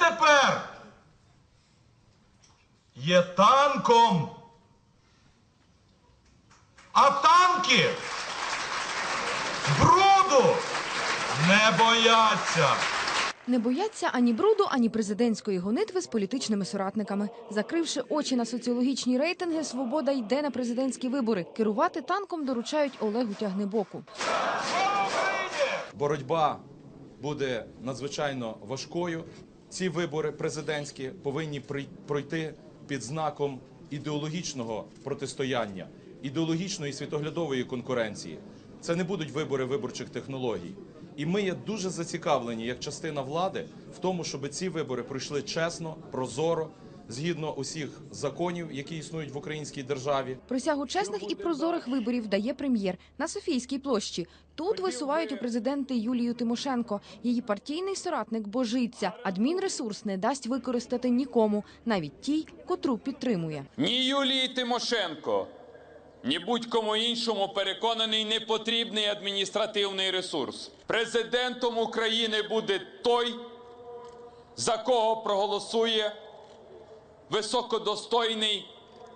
тепер є танком. А танки бруду не бояться. Не бояться ані бруду, ані президентської гонитви з політичними соратниками. Закривши очі на соціологічні рейтинги, свобода йде на президентські вибори. Керувати танком доручають Олегу Тягнебоку. боротьба буде надзвичайно важкою. Ці вибори президентські повинні пройти під знаком ідеологічного протистояння, ідеологічної світоглядової конкуренції. Це не будуть вибори виборчих технологій. І ми є дуже зацікавлені як частина влади в тому, щоб ці вибори пройшли чесно, прозоро, згідно усіх законів, які існують в українській державі. Присягу чесних і прозорих виборів дає прем'єр на Софійській площі. Тут висувають у президенти Юлію Тимошенко. Її партійний соратник божиться. Адмінресурс не дасть використати нікому, навіть тій, котру підтримує. Ні Юлії Тимошенко, ні будь-кому іншому переконаний не потрібний адміністративний ресурс. Президентом України буде той, за кого проголосує високодостойний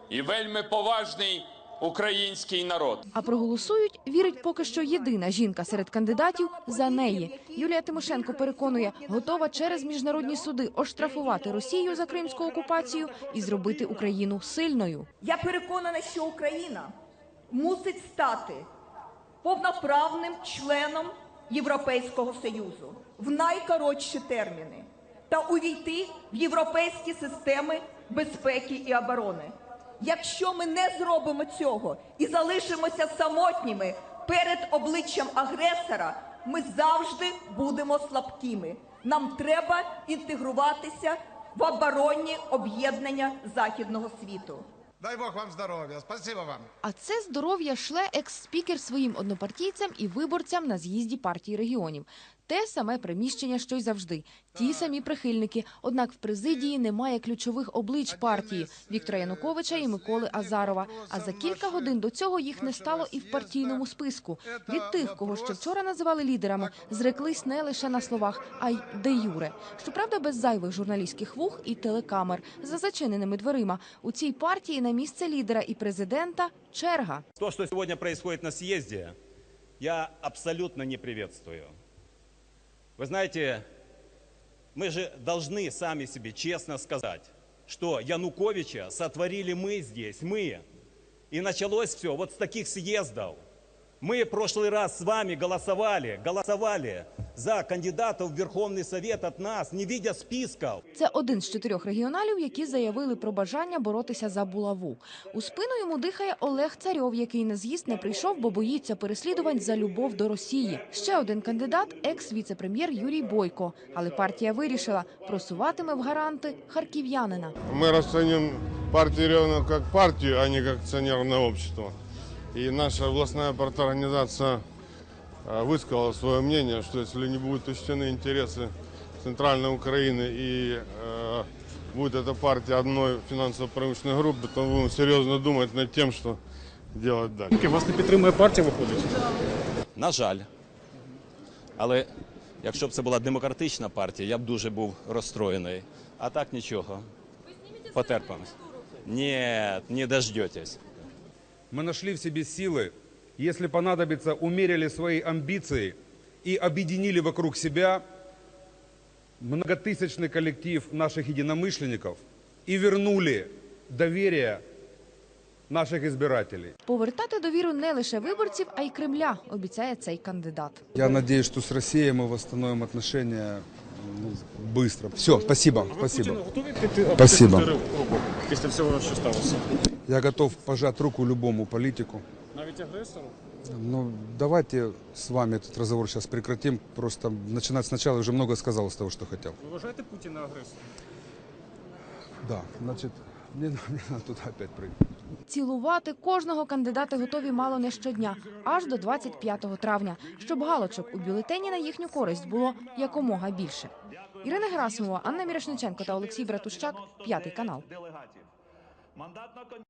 і вельми поважний український народ. А проголосують, вірить поки що єдина жінка серед кандидатів за неї. Юлія Тимошенко переконує, готова через міжнародні суди оштрафувати Росію за кримську окупацію і зробити Україну сильною. Я переконана, що Україна мусить стати повноправним членом Європейського Союзу в найкоротші терміни та увійти в європейські системи безпеки і оборони. Якщо ми не зробимо цього і залишимося самотніми перед обличчям агресора, ми завжди будемо слабкими. Нам треба інтегруватися в оборонні об'єднання західного світу. Дай Бог вам здоров'я. Спасибо вам. А це здоров'я шле екс-спікер своїм однопартійцям і виборцям на з'їзді партії регіонів. Те саме приміщення, що й завжди. Ті самі прихильники. Однак в президії немає ключових облич партії Віктора Януковича і Миколи Азарова. А за кілька годин до цього їх не стало і в партійному списку. Від тих, кого ще вчора називали лідерами, зреклись не лише на словах, а й де юре. Щоправда, без зайвих журналістських вух і телекамер за зачиненими дверима. У цій партії на місце лідера і президента черга. То, что сегодня происходит на съезде, я абсолютно не приветствую. Вы знаете, мы же должны сами себе честно сказать, что Януковича сотворили мы здесь, мы. И началось все вот с таких съездов. Мы в прошлый раз с вами голосовали, голосовали за кандидатов в Верховный Совет от нас, не видя списков. Це один з чотирьох регіоналів, які заявили про бажання боротися за булаву. У спину йому дихає Олег Царьов, який на з'їзд не прийшов, бо боїться переслідувань за любов до Росії. Ще один кандидат екс-віце-прем'єр Юрій Бойко. Але партія вирішила просуватиме в гаранти харків'янина. Мы расценим партию регионов как партию, а не как акционерное общество. И наша областная парторганизация э, высказала свое мнение, что если не будут учтены интересы Центральной Украины и э, будет эта партия одной финансово-промышленной группы, то мы будем серьезно думать над тем, что делать дальше. Вас не підтримує партія, виходить? На жаль. Але якщо б це була демократична партія, я б дуже був розстроєний. А так нічого. Потерпимось. Ні, не дождетесь. Мы нашли в себе силы, если понадобится, умерили свои амбиции и объединили вокруг себя многотысячный коллектив наших единомышленников и вернули доверие наших избирателей. Повертати довіру не лише виборців, а й Кремля, обіцяє цей кандидат. Я надеюсь, что с Россией мы восстановим отношения ну, быстро. Все, спасибо, спасибо. готові піти Спасибо. руку після всього, що сталося? Я готов пожать руку любому политику. Навіть агресору? Ну, давайте с вами этот разговор сейчас прекратим. Просто начинать сначала я уже много сказал из того, что хотел. Ви вважаєте Путіна агресором? Да, значит, не, на- не надо туда опять прыгать. Цілувати кожного кандидати готові мало не щодня, аж до 25 травня, щоб галочок у бюлетені на їхню користь було якомога більше. Ірина Герасимова, Анна Мірошниченко та Олексій Братущак, п'ятий канал.